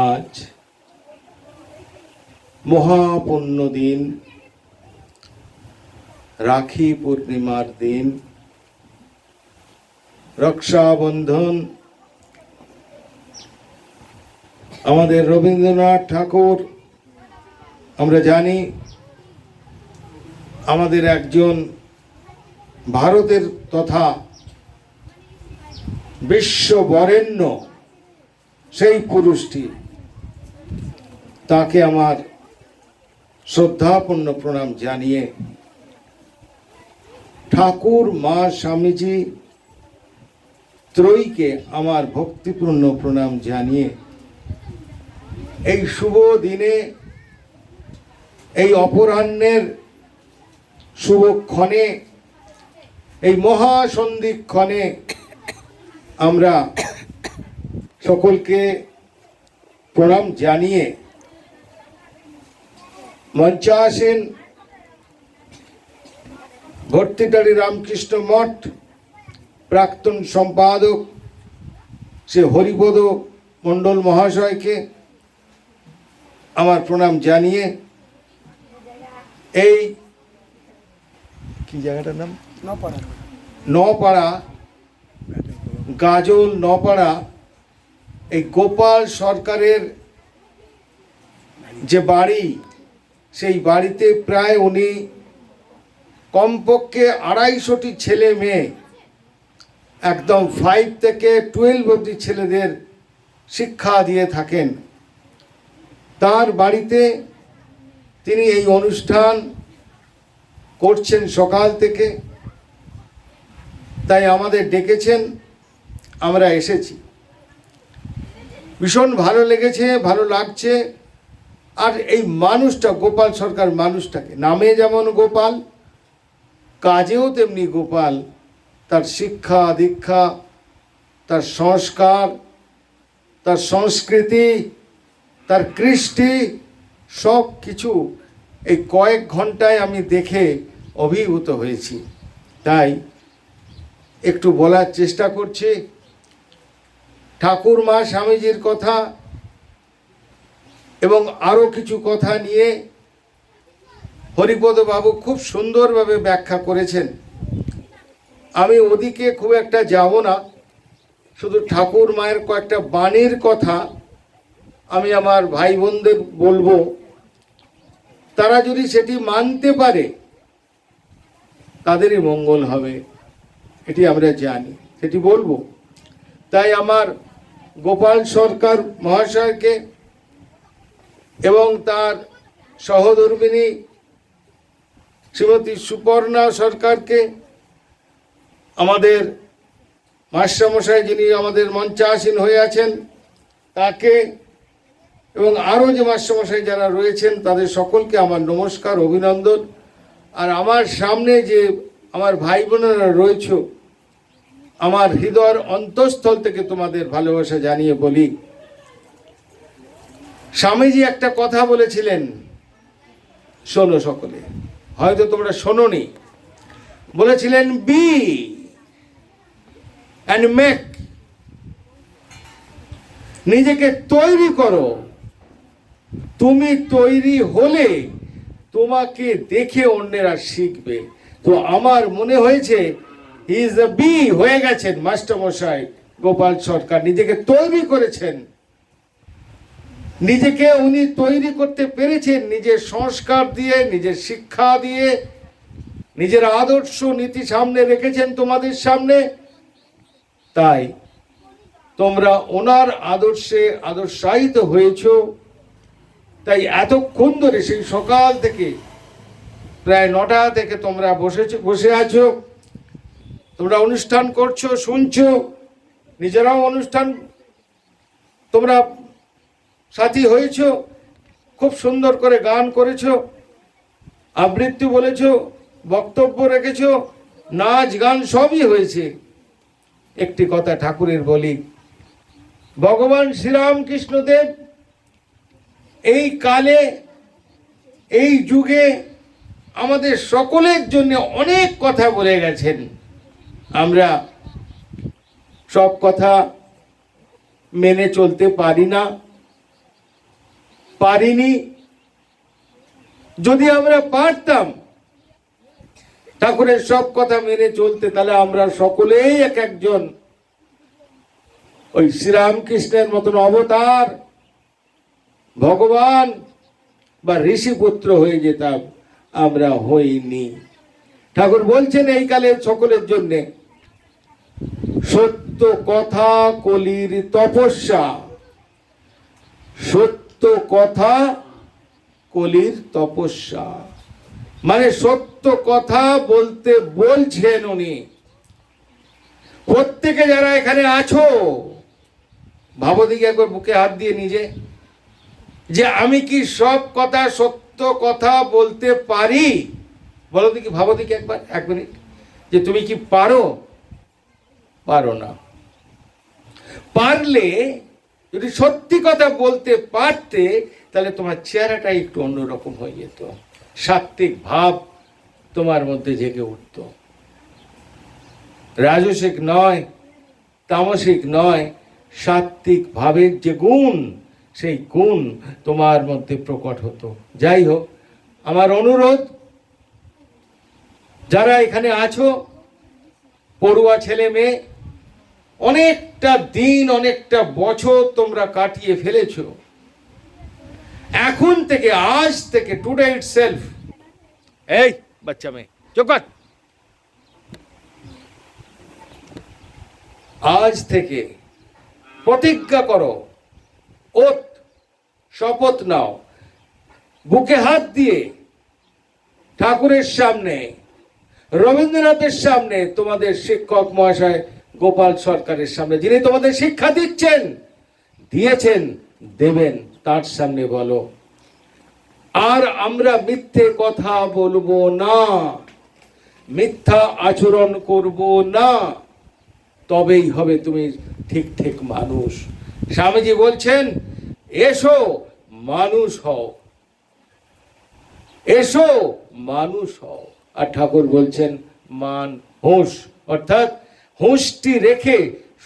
আজ মহাপুণ্য দিন, রাখি পূর্ণিমার দিন, রক্ষাবন্ধন। আমাদের রবীন্দ্রনাথ ঠাকুর, আমরা জানি, আমাদের একজন ভারতের তথা বিশ্ব বরেণ্য, সেই পুরুষটি। তাকে আমার শ্রদ্ধাপূর্ণ প্রণাম জানিয়ে ঠাকুর মা স্বামীজি ত্রয়ীকে আমার ভক্তিপূর্ণ প্রণাম জানিয়ে এই শুভ দিনে এই অপরাহ্নের শুভক্ষণে এই মহাসন্ধিক্ষণে আমরা সকলকে প্রণাম জানিয়ে মঞ্চে আসেন ভর্তিটারি রামকৃষ্ণ মঠ প্রাক্তন সম্পাদক সে হরিপদ মণ্ডল মহাশয়কে আমার প্রণাম জানিয়ে এই কি জায়গাটার নাম? নপাড়া গাজল নপাড়া এই গোপাল সরকারের যে বাড়ি সেই বাড়িতে প্রায় উনি কমপক্ষে আড়াইশোটি ছেলে মেয়ে, একদম ফাইভ থেকে টুয়েলভ অবধি ছেলেদের শিক্ষা দিয়ে থাকেন। তার বাড়িতে তিনি এই অনুষ্ঠান করছেন সকাল থেকে। তাই আমাদের ডেকেছেন, আমরা এসেছি। ভীষণ ভালো লেগেছে, ভালো লাগছে। আর এই মানুষটা, গোপাল সরকার মানুষটাকে, নামে যেমন গোপাল, কাজেও তেমনি গোপাল। তার শিক্ষা, দীক্ষা, তার সংস্কার, তার সংস্কৃতি, তার কৃষ্টি, সব কিছু এই কয়েক ঘন্টায় আমি দেখে অভিভূত হয়েছি। তাই একটু বলার চেষ্টা করছি। ঠাকুর মা স্বামীজির কথা এবং আরও কিছু কথা নিয়ে হরিপদ বাবু খুব সুন্দরভাবে ব্যাখ্যা করেছেন। আমি ওদিকে খুব একটা যাব না, শুধু ঠাকুর মায়ের কয়েকটা বাণীর কথা আমি আমার ভাই বোনদের বলব। তারা যদি সেটি মানতে পারে, তাদেরই মঙ্গল হবে, এটি আমরা জানি, সেটি বলব। তাই আমার গোপাল সরকার মহাশয়কে এবং তার সহধর্মিনী শ্রীমতী সুপর্ণা সরকারকে আমাদের মাস্টারমশাই যিনি আমাদের মঞ্চাসীন হয়ে আছেন, তাকে এবং আরও যে মাস্টারমশাই যারা রয়েছেন, তাদের সকলকে আমার নমস্কার, অভিনন্দন। আর আমার সামনে যে আমার ভাই বোনেরা রয়েছ, আমার হৃদয়ের অন্তঃস্থল থেকে তোমাদের ভালোবাসা জানিয়ে বলি স্বামীজি একটা কথা বলেছিলেন, শোনো সকলে, হয়তো তোমরা শোনোনি। বলেছিলেন বি অ্যান্ড মেক নিজেকে তৈরি করো। তুমি তৈরি হলে তোমাকে দেখে অন্যেরা শিখবে। তো আমার মনে হয়েছে ইজ বি হয়ে গেছেন, মাস্টারমশাই, গোপাল সরকার, নিজেকে তৈরি করেছেন। নিজেকে উনি তৈরি করতে পেরেছেন নিজের সংস্কার দিয়ে, নিজের শিক্ষা দিয়ে। নিজের আদর্শ নীতি সামনে রেখেছেন তোমাদের সামনে। তাই তোমরা ওনার আদর্শে আদর্শায়িত হয়েছ। তাই এতক্ষণ ধরে সেই সকাল থেকে প্রায় নটা থেকে তোমরা বসেছ, বসে আছো। তোমরা অনুষ্ঠান করছ, শুনছো, নিজেরাও অনুষ্ঠান তোমরা সাথী হয়েছ, খুব সুন্দর করে গান করেছ, আবৃত্তি বলেছ, বক্তব্য রেখেছ, নাচ গান সবই হয়েছে। একটি কথা ঠাকুরের বলি, ভগবান শ্রীরামকৃষ্ণদেব এই কালে, এই যুগে আমাদের সকলের জন্য অনেক কথা বলে গেছেন। আমরা সব কথা মেনে চলতে পারি না। পারিনি। যদি আমরা পারতাম, ঠাকুরের সব কথা মেনে চলতে, তাহলে আমরা সকলেই এক একজন ওই শ্রীরামকৃষ্ণের মতন অবতার, ভগবান বা ঋষিপুত্র হয়ে যেতাম। আমরা হইনি। ঠাকুর বলছেন এই কালের সকলের জন্যে, সত্য কথা কলির তপস্যা, সত্য কথা কলির তপস্যা। মানে সত্য কথা বলতে বলছেন উনি। প্রত্যেকে যারা এখানে আছো ভাবো দিকে একবার বুকে হাত দিয়ে নিজে, যে আমি কি সব কথা সত্য কথা বলতে পারি? বলো দেখি ভাবো দেখি একবার, এক মিনিট, যে তুমি কি পারো? পারো না। পারলে যদি সত্যি কথা বলতে পারতে, তাহলে তোমার চেহারাটা একটু অন্যরকম হয়ে যেত। সাত্বিক ভাব তোমার মধ্যে জেগে উঠত। রাজসিক নয়, তামসিক নয় সাত্বিক ভাবের যে গুণ, সেই গুণ তোমার মধ্যে প্রকট হতো। যাই হোক, আমার অনুরোধ, যারা এখানে আছো, পড়ুয়া ছেলে মেয়ে অনেকটা দিন, অনেকটা বছর তোমরা কাটিয়ে ফেলেছ। এখন থেকে, আজ থেকে টুডে ইট সেলফ এই বাচ্চা মেয়ে, চুপ আজ থেকে প্রতিজ্ঞা করো ওত শপথ নাও। বুকে হাত দিয়ে ঠাকুরের সামনে, রবীন্দ্রনাথের সামনে তোমাদের শিক্ষক মহাশয় গোপাল সরকারের সামনে, যিনি তোমাদের শিক্ষা দিচ্ছেন, দিয়েছেন, দেবেন, তার সামনে বলো। আর আমরা মিথ্যে কথা বলব না, মিথ্যা আচরণ করব না। তবেই হবে তুমি ঠিক ঠিক মানুষ। স্বামীজি বলছেন, এসো, মানুষ হও। এসো, মানুষ হও। আর ঠাকুর বলছেন, মান হুঁশ। অর্থাৎ হুঁশটি রেখে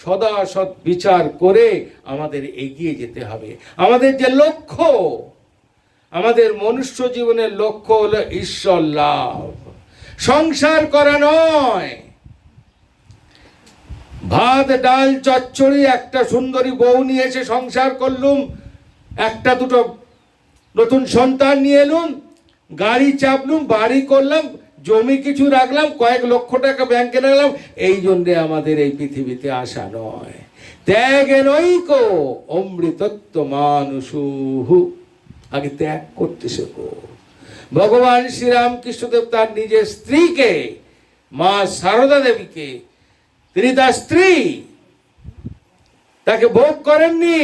সদা সৎ বিচার করে আমাদের এগিয়ে যেতে হবে। আমাদের যে লক্ষ্য, আমাদের মনুষ্য জীবনের লক্ষ্য হলো ঈশ্বর লাভ। সংসার করা নয়। ভাত, ডাল, চচ্চড়ি, একটা সুন্দরী বউ নিয়ে এসে সংসার করলুম, একটা দুটো নতুন সন্তান নিয়ে এলুম, গাড়ি চাপলুম, বাড়ি করলাম জমি কিছু রাখলাম, কয়েক লক্ষ টাকা ব্যাংকে রাখলাম, এই জন্যে আমাদের এই পৃথিবীতে আসা নয়। ত্যাগে নৈক অমৃতত্ব মানুষুহু আগে ত্যাগ করতে শেখো। ভগবান শ্রীরামকৃষ্ণদেব তার নিজের স্ত্রীকে, মা সারদা দেবীকে, তিনি তার স্ত্রী, তাকে ভোগ করেননি,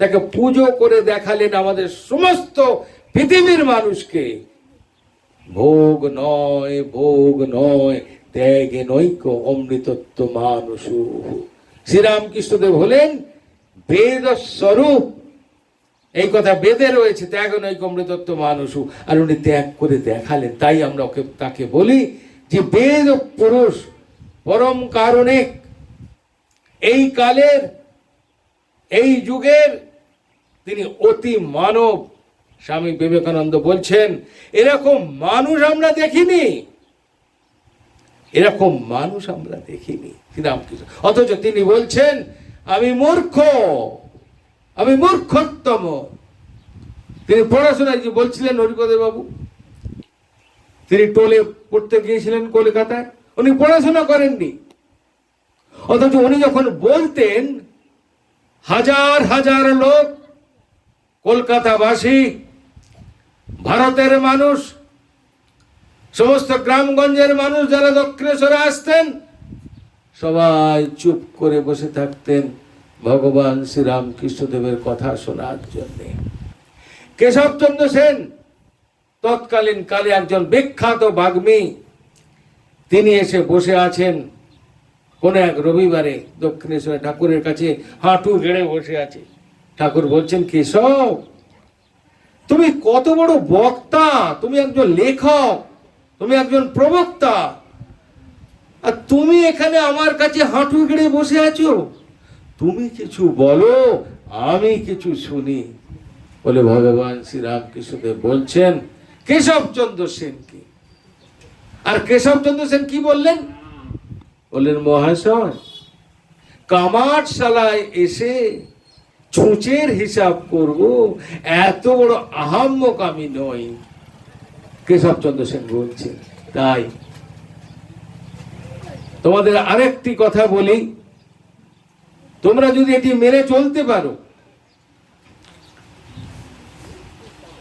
তাকে পুজো করে দেখালেন আমাদের সমস্ত পৃথিবীর মানুষকে। ভোগ নয় ভোগ নয়, ত্যাগে নৈক অমৃতত্ব মানুষ শ্রীরামকৃষ্ণদেব হলেন বেদ স্বরূপ এই কথা বেদে রয়েছে, ত্যাগ নৈক অমৃতত্ব মানুষ আর উনি ত্যাগ করে দেখালেন, তাই আমরা ওকে, তাকে বলি যে বেদ পুরুষ, পরম কারণে এই কালের, এই যুগের তিনি অতি মানব। স্বামী বিবেকানন্দ বলছেন, এরকম মানুষ আমরা দেখিনি। এরকম মানুষ আমরা দেখিনি। শ্রীরামকৃষ্ণ। অথচ তিনি বলছেন, আমি মূর্খ, আমি মূর্খোত্তম। তিনি পড়াশোনায় যে বলছিলেন বাবু তিনি টোলে পড়তে গিয়েছিলেন কলকাতায়, উনি পড়াশোনা করেননি। অথচ উনি যখন বলতেন, হাজার হাজার লোক কলকাতাবাসী ভারতের মানুষ, সমস্ত গ্রামগঞ্জের মানুষ যারা দক্ষিণেশ্বরে আসতেন, সবাই চুপ করে বসে থাকতেন ভগবান শ্রীরামকৃষ্ণদেবের কথা শোনার জন্যে। কেশবচন্দ্র সেন, তৎকালীন কালে একজন বিখ্যাত বাগ্মী, তিনি এসে বসে আছেন কোন এক রবিবারে দক্ষিণেশ্বরে ঠাকুরের কাছে, হাঁটু গেড়ে বসে আছে। ঠাকুর বলছেন, কেশব তুমি কত বড় বক্তা? তুমি একজন লেখক, তুমি একজন প্রবক্তা। আর তুমি এখানে আমার কাছে হাঁটু গেড়ে বসে আছো? তুমি কিছু বলো, আমি কিছু শুনি। বলে ভগবান শ্রীরাম কৃষ্ণদেব বলছেন, কেশবচন্দ্র সেনকে। আর কেশবচন্দ্র সেন কি বললেন? বললেন, মহাশয়, কামারশালায় এসে ছুঁচের হিসাব করব, এত বড় আহাম্মক আমি নই। কেশবচন্দ্র সেন বলছেন, তাই। তোমাদের আরেকটি কথা বলি, তোমরা যদি এটি মেনে চলতে পারো,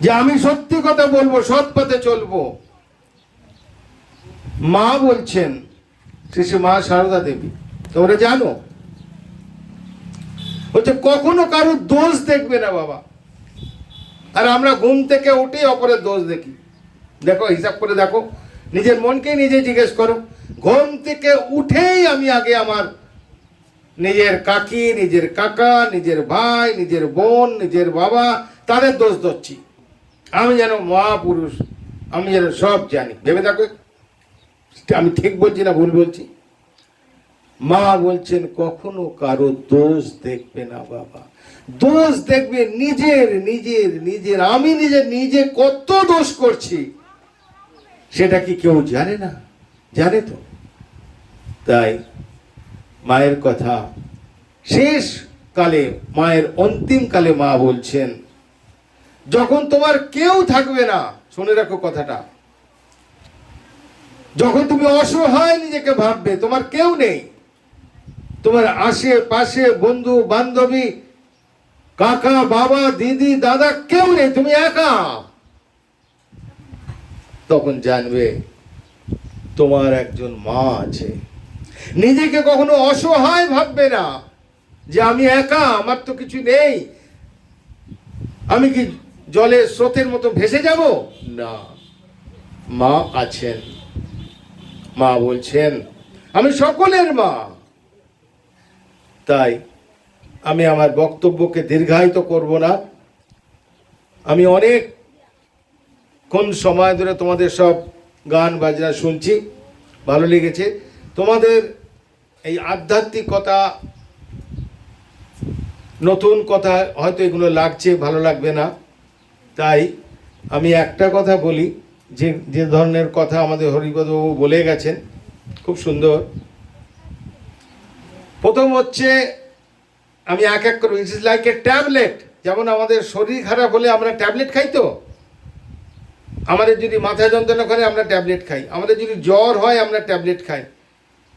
যে আমি সত্যি কথা বলব, সৎ পথে চলবো। মা বলছেন শ্রী মা সারদা দেবী, তোমরা জানো হচ্ছে কখনো কারোর দোষ দেখবে না বাবা। আর আমরা ঘুম থেকে উঠেই অপরের দোষ দেখি। দেখো, হিসাব করে দেখো। নিজের মনকে নিজে জিজ্ঞেস করো। ঘুম থেকে উঠেই আমি আগে আমার নিজের কাকি, নিজের কাকা, নিজের ভাই, নিজের বোন, নিজের বাবা, তাদের দোষ ধরছি। আমি যেন মহাপুরুষ, আমি যেন সব জানি। ভেবে দেখো, আমি ঠিক বলছি না ভুল বলছি? মা বলছেন, কখনো কারও দোষ দেখবে না বাবা। দোষ দেখবে নিজের নিজের নিজের। আমি নিজে নিজে কত দোষ করছি, সেটা কি কেউ জানে না? জানে তো। তাই মায়ের কথা শেষ কালে, মায়ের অন্তিম কালে মা বলছেন, যখন তোমার কেউ থাকবে না, শুনে রাখো কথাটা, যখন তুমি অসহায় নিজেকে ভাববে, তোমার কেউ নেই। তোমার আশেপাশে বন্ধু, বান্ধবী, কাকা, বাবা, দিদি, দাদা কেউ নেই, তুমি একা। তখন জানবে তোমার একজন মা আছে। নিজেকে কখনো অসহায় ভাববে না যে আমি একা, আমার তো কিছু নেই। আমি কি জলের স্রোতের মতো ভেসে যাব? না। মা আছেন। মা বলছেন, আমি সকলের মা। তাই আমি আমার বক্তব্যকে দীর্ঘায়িত করব না। আমি অনেক কোন সময় ধরে তোমাদের সব গান বাজনা শুনছি, ভালো লেগেছে। তোমাদের এই আধ্যাত্মিকতা নতুন কথা হয়তো এগুলো লাগছে, ভালো লাগবে না। তাই আমি একটা কথা বলি, যে যে ধরনের কথা আমাদের হরিপদবাবু বলে গেছেন, খুব সুন্দর। প্রথম হচ্ছে, আমি এক এক করে ইটস লাইক এ ট্যাবলেট যেমন আমাদের শরীর খারাপ হলে আমরা ট্যাবলেট খাই তো? আমাদের যদি মাথা যন্ত্রণা করে, আমরা ট্যাবলেট খাই। আমাদের যদি জ্বর হয়, আমরা ট্যাবলেট খাই।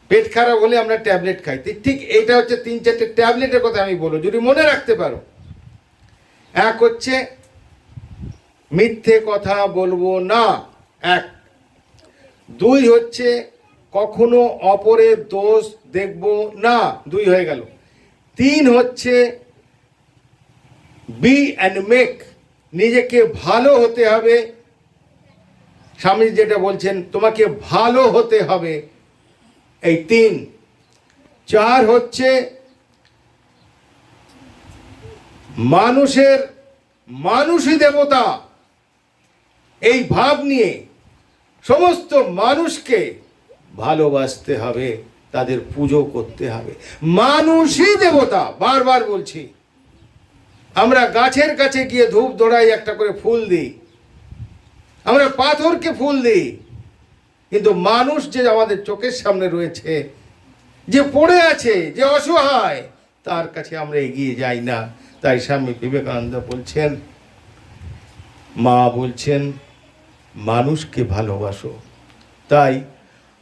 পেট খারাপ হলে আমরা ট্যাবলেট খাই। ঠিক এইটা হচ্ছে তিন চারটে ট্যাবলেটের কথা আমি বলব, যদি মনে রাখতে পারো। এক হচ্ছে, মিথ্যে কথা বলব না। এক। দুই হচ্ছে কখনো অপরের দোষ দেখব না। দুই হয়ে গেল। তিন হচ্ছে বি অ্যান্ড মেক নিজেকে ভালো হতে হবে। স্বামী যেটা বলছেন, তোমাকে ভালো হতে হবে। এই তিন। চার হচ্ছে, মানুষের মানুষই দেবতা। এই ভাব নিয়ে সমস্ত মানুষকে ভালোবাসতে হবে, তাদের পুজো করতে হবে। মানুষই দেবতা, বারবার বলছি। আমরা গাছের কাছে গিয়ে ধূপ দৌড়াই একটা করে ফুল দিই। আমরা পাথরকে ফুল দিই। কিন্তু মানুষ যে আমাদের চোখের সামনে রয়েছে, যে পড়ে আছে, যে অসহায়, তার কাছে আমরা এগিয়ে যাই না। তাই স্বামী বিবেকানন্দ বলছেন, মা বলছেন, মানুষকে ভালোবাসো। তাই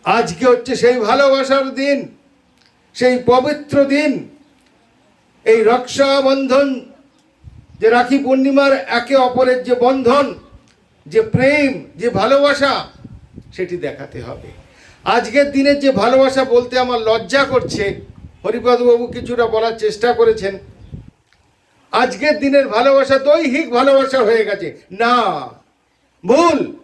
আজকে হচ্ছে সেই ভালোবাসার দিন, সেই পবিত্র দিন। এই রক্ষাবন্ধন, যে রাখি পূর্ণিমার একে অপরের যে বন্ধন, যে প্রেম, যে ভালোবাসা, সেটি দেখাতে হবে। আজকের দিনের যে ভালোবাসা বলতে আমার লজ্জা করছে, হরিপদবাবু কিছুটা বলার চেষ্টা করেছেন। আজকের দিনের ভালোবাসা দৈহিক ভালোবাসা হয়ে গেছে। না, ভুল।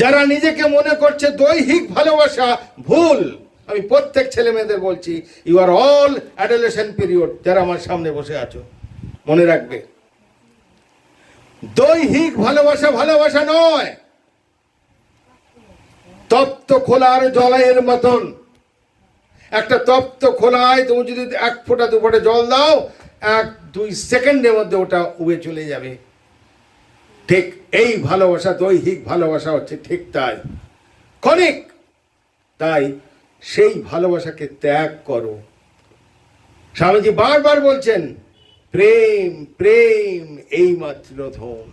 যারা নিজেকে মনে করছে দৈহিক ভালোবাসা ভুল, আমি প্রত্যেক ছেলে মেয়েদের বলছি you are all adolescence period যারা আমার সামনে বসে আছো, মনে রাখবে। দৈহিক ভালোবাসা ভালোবাসা নয়। তপ্ত খোলার জলের মতন। একটা তপ্ত খোলায় তুমি যদি এক ফোঁটা দু ফোঁটা জল দাও, এক, দুই সেকেন্ডের মধ্যে ওটা উবে চলে যাবে। ঠিক এই ভালোবাসা, দৈহিক ভালোবাসা হচ্ছে ঠিক তাই। ক্ষণিক। তাই সেই ভালোবাসাকে ত্যাগ করো। স্বামীজি বারবার বলছেন, প্রেম প্রেম এই মাত্র ধন।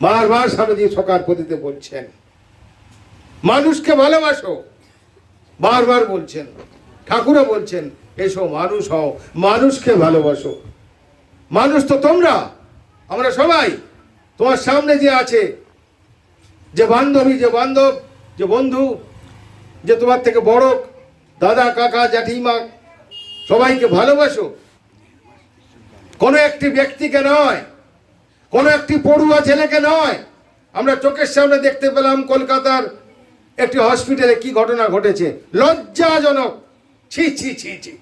বারবার স্বামীজি সকার পতিতে বলছেন, মানুষকে ভালোবাসো। বারবার বলছেন, ঠাকুরও বলছেন, এসো মানুষ হও, মানুষকে ভালোবাসো। মানুষ তো তোমরা, আমরা সবাই। তোমার সামনে যে আছে, যে বান্ধবী, যে বান্ধব, যে বন্ধু, যে তোমার থেকে বড় দাদা, কাকা জ্যাঠিমা সবাইকে ভালোবাসো। কোনো একটি ব্যক্তিকে নয়, কোনো একটি পড়ুয়া ছেলেকে নয়। আমরা চোখের সামনে দেখতে পেলাম কলকাতার একটি হসপিটালে কি ঘটনা ঘটেছে। লজ্জাজনক। ছি ছি ছি ছি।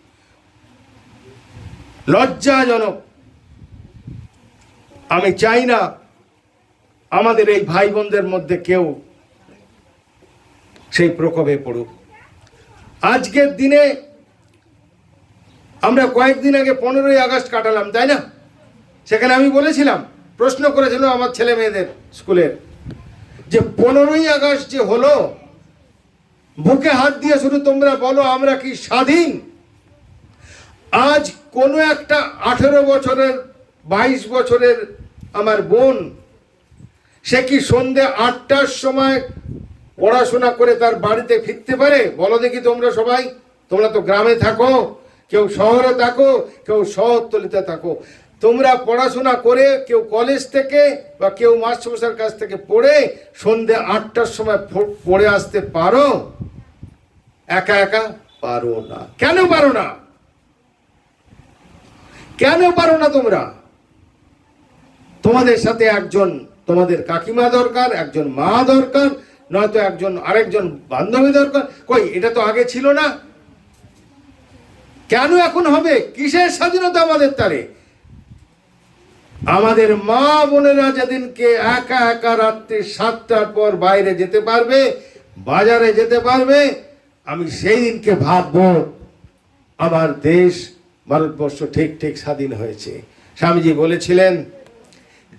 লজ্জাজনক। আমি চাই না আমাদের এই ভাই বোনদের মধ্যে কেউ সেই প্রকোপে পড়ুক। আজকের দিনে আমরা কয়েকদিন আগে পনেরোই আগস্ট কাটালাম, তাই না? সেখানে আমি বলেছিলাম, প্রশ্ন করেছিল আমার ছেলে মেয়েদের স্কুলের, যে পনেরোই আগস্ট যে হলো, বুকে হাত দিয়ে শুধু তোমরা বলো আমরা কি স্বাধীন? আজ কোনো একটা আঠেরো বছরের, বাইশ বছরের আমার বোন সে কি সন্ধে আটটার সময় পড়াশোনা করে তার বাড়িতে ফিরতে পারে? বলো দেখি তোমরা সবাই। তোমরা তো গ্রামে থাকো, কেউ শহরে থাকো, কেউ শহরতলিতে থাকো। তোমরা পড়াশোনা করে কেউ কলেজ থেকে বা কেউ মাস্টারমশার কাছ থেকে পড়ে সন্ধে আটটার সময় পড়ে আসতে পারো? একা একা পারো না। কেন পারো না? কেন পারো না তোমরা? তোমাদের সাথে একজন তোমাদের কাকিমা দরকার, একজন মা দরকার, নয়তো একজন আরেকজন বান্ধবী দরকার। কই, এটা তো আগে ছিল না। কেন এখন হবে? কিসের স্বাধীনতা আমাদের তারে আমাদের মা বোনেরা যেদিনকে একা একা রাত্রি সাতটার পর বাইরে যেতে পারবে, বাজারে যেতে পারবে, আমি সেই দিনকে ভাববো, আমার দেশ, ভারতবর্ষ ঠিক ঠিক স্বাধীন হয়েছে। স্বামীজি বলেছিলেন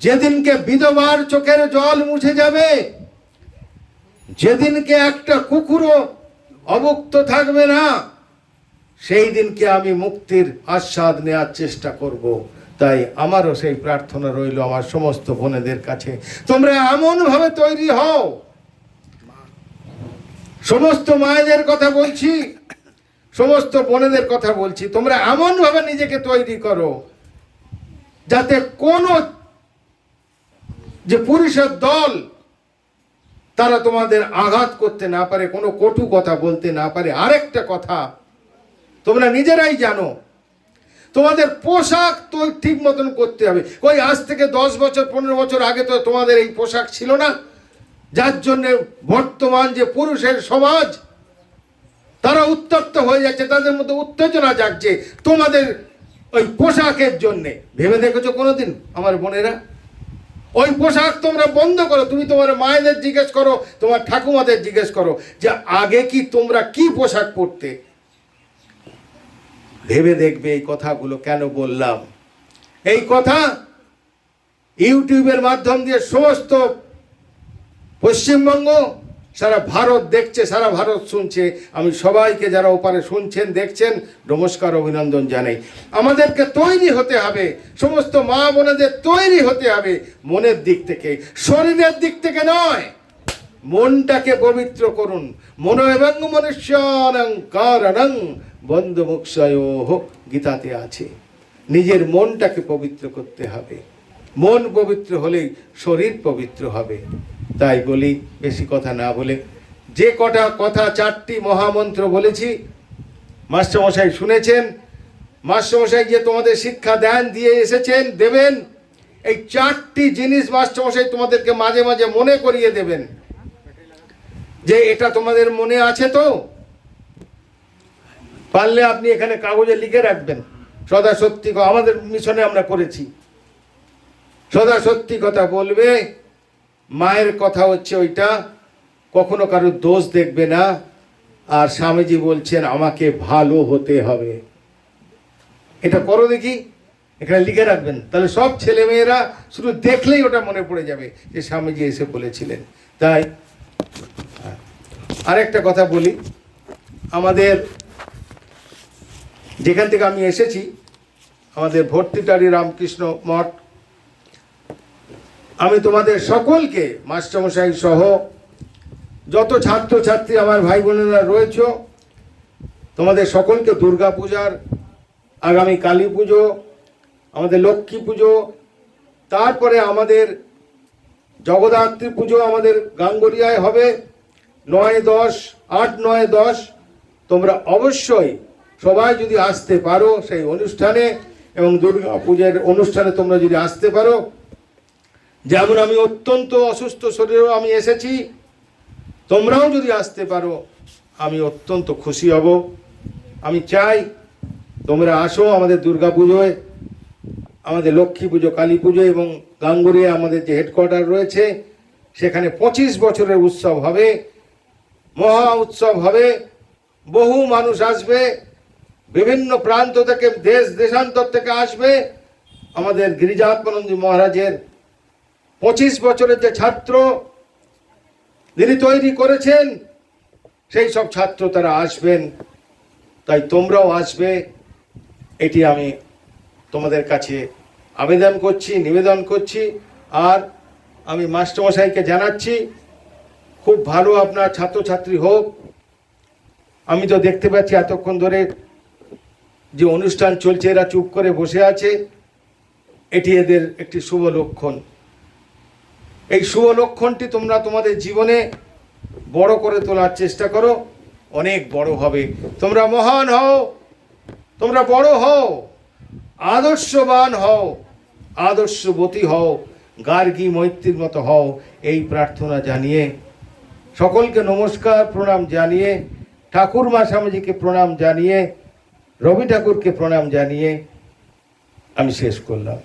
যেদিনকে বিধবার চোখের জল মুছে যাবে, যেদিনকে একটা কুকুরও অভুক্ত থাকবে না, সেই দিনকে আমি মুক্তির আস্বাদ নেওয়ার চেষ্টা করব। তাই আমারও সেই প্রার্থনা রইল আমার সমস্ত বোনেদের কাছে। তোমরা এমনভাবে তৈরি হও। সমস্ত মায়েদের কথা বলছি, সমস্ত বোনেদের কথা বলছি। তোমরা এমনভাবে নিজেকে তৈরি করো, যাতে কোনো যে পুরুষের দল, তারা তোমাদের আঘাত করতে না পারে, কোনো কটু কথা বলতে না পারে। আরেকটা কথা, তোমরা নিজেরাই জানো, তোমাদের পোশাক তো ঠিক মতন করতে হবে। ওই আজ থেকে দশ বছর, পনেরো বছর আগে তো তোমাদের এই পোশাক ছিল না? যার জন্য বর্তমান যে পুরুষের সমাজ, তারা উত্তপ্ত হয়ে যাচ্ছে, তাদের মধ্যে উত্তেজনা জাগছে তোমাদের ওই পোশাকের জন্যে। ভেবে দেখেছ কোনোদিন, আমার বোনেরা? ওই পোশাক তোমরা বন্ধ করো, তুমি তোমার মায়েদের জিজ্ঞেস করো, তোমার ঠাকুমাদের জিজ্ঞেস করো যে আগে কি তোমরা কি পোশাক পরতে? ভেবে দেখবে এই কথাগুলো কেন বললাম? এই কথা ইউটিউবের মাধ্যম দিয়ে সমস্ত পশ্চিমবঙ্গ সারা ভারত দেখছে, সারা ভারত শুনছে। আমি সবাইকে যারা ওপারে শুনছেন, দেখছেন, নমস্কার, অভিনন্দন জানাই। আমাদেরকে তৈরি হতে হবে, সমস্ত মা বোনেদের তৈরি হতে হবে মনের দিক থেকে। শরীরের দিক থেকে নয়, মনটাকে পবিত্র করুন। মন এবং মনুষ্যানং কারণং বন্ধমুক্ষয় গীতাতে আছে। নিজের মনটাকে পবিত্র করতে হবে। মন পবিত্র হলেই শরীর পবিত্র হবে। তাই বলি বেশি কথা না বলে। যে কটা কথা, চারটি মহামন্ত্র বলেছি, মাস্টারমশাই শুনেছেন, মাস্টারমশাই যে তোমাদের শিক্ষা দেন, দিয়ে এসেছেন, দেবেন, এই চারটি জিনিস মাস্টারমশাই তোমাদেরকে মাঝে মাঝে মনে করিয়ে দেবেন। যে এটা তোমাদের মনে আছে তো? পারলে আপনি এখানে কাগজে লিখে রাখবেন। সদা সত্যি আমাদের মিশনে আমরা করেছি। সদা সত্যি কথা বলবে। মায়ের কথা হচ্ছে ওইটা কখনো কারোর দোষ দেখবে না। আর স্বামীজি বলছেন আমাকে ভালো হতে হবে। এটা করো দেখি এখানে লিখে রাখবেন। তাহলে সব ছেলেমেয়েরা শুধু দেখলেই ওটা মনে পড়ে যাবে যে স্বামীজি এসে বলেছিলেন। তাই হ্যাঁ, আরেকটা কথা বলি আমাদের যেখান থেকে আমি এসেছি আমাদের ভর্তিটারি রামকৃষ্ণ মঠ আমি তোমাদের সকলকে মাস্টারমশাই সহ যত ছাত্রছাত্রী আমার ভাই বোনেরা রয়েছে, তোমাদের সকলকে দুর্গা পূজার, আগামী কালী পুজো, আমাদের লক্ষ্মী পুজো, তারপরে আমাদের জগদ্ধাত্রী পুজো আমাদের গাঙ্গরিয়ায় হবে, নয় দশ, আট নয় দশ। তোমরা অবশ্যই সবাই যদি আসতে পারো সেই অনুষ্ঠানে এবং দুর্গা পুজোর অনুষ্ঠানে তোমরা যদি আসতে পারো যেমন আমি অত্যন্ত অসুস্থ শরীরেও আমি এসেছি, তোমরাও যদি আসতে পারো, আমি অত্যন্ত খুশি হব। আমি চাই তোমরা আসো আমাদের দুর্গা পুজোয় আমাদের লক্ষ্মী পুজো, কালী পুজো এবং গাঙ্গুরিয়া আমাদের যে হেডকোয়ার্টার রয়েছে, সেখানে পঁচিশ বছরের উৎসব হবে, মহা উৎসব হবে, বহু মানুষ আসবে, বিভিন্ন প্রান্ত থেকে, দেশ, দেশান্তর থেকে আসবে, আমাদের গিরিজাত্মানন্দী মহারাজের পঁচিশ বছরের যে ছাত্র যিনি তৈরি করেছেন, সেই সব ছাত্র তারা আসবেন। তাই তোমরাও আসবে। এটি আমি তোমাদের কাছে আবেদন করছি, নিবেদন করছি। আর আমি মাস্টারমশাইকে জানাচ্ছি, খুব ভালো আপনার ছাত্রছাত্রী হোক। আমি তো দেখতে পাচ্ছি এতক্ষণ ধরে যে অনুষ্ঠান চলছে, এরা চুপ করে বসে আছে। এটি এদের একটি শুভ লক্ষণ। এই শুভ লক্ষণটি তোমরা তোমাদের জীবনে বড় করে তোলার চেষ্টা করো, অনেক বড় হবে। তোমরা মহান হও, তোমরা বড় হও, আদর্শবান হও, আদর্শবতী হও, গার্গী মৈত্রীর মতো হও, এই প্রার্থনা জানিয়ে, সকলকে নমস্কার, প্রণাম জানিয়ে, ঠাকুরমা স্বামীজিকে প্রণাম জানিয়ে, রবি ঠাকুরকে প্রণাম জানিয়ে আমি শেষ করলাম।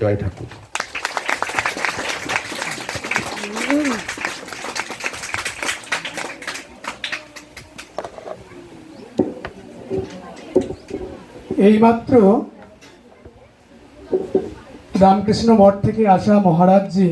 জয় ঠাকুর। এইমাত্র রামকৃষ্ণ মঠ থেকে আসা মহারাজজি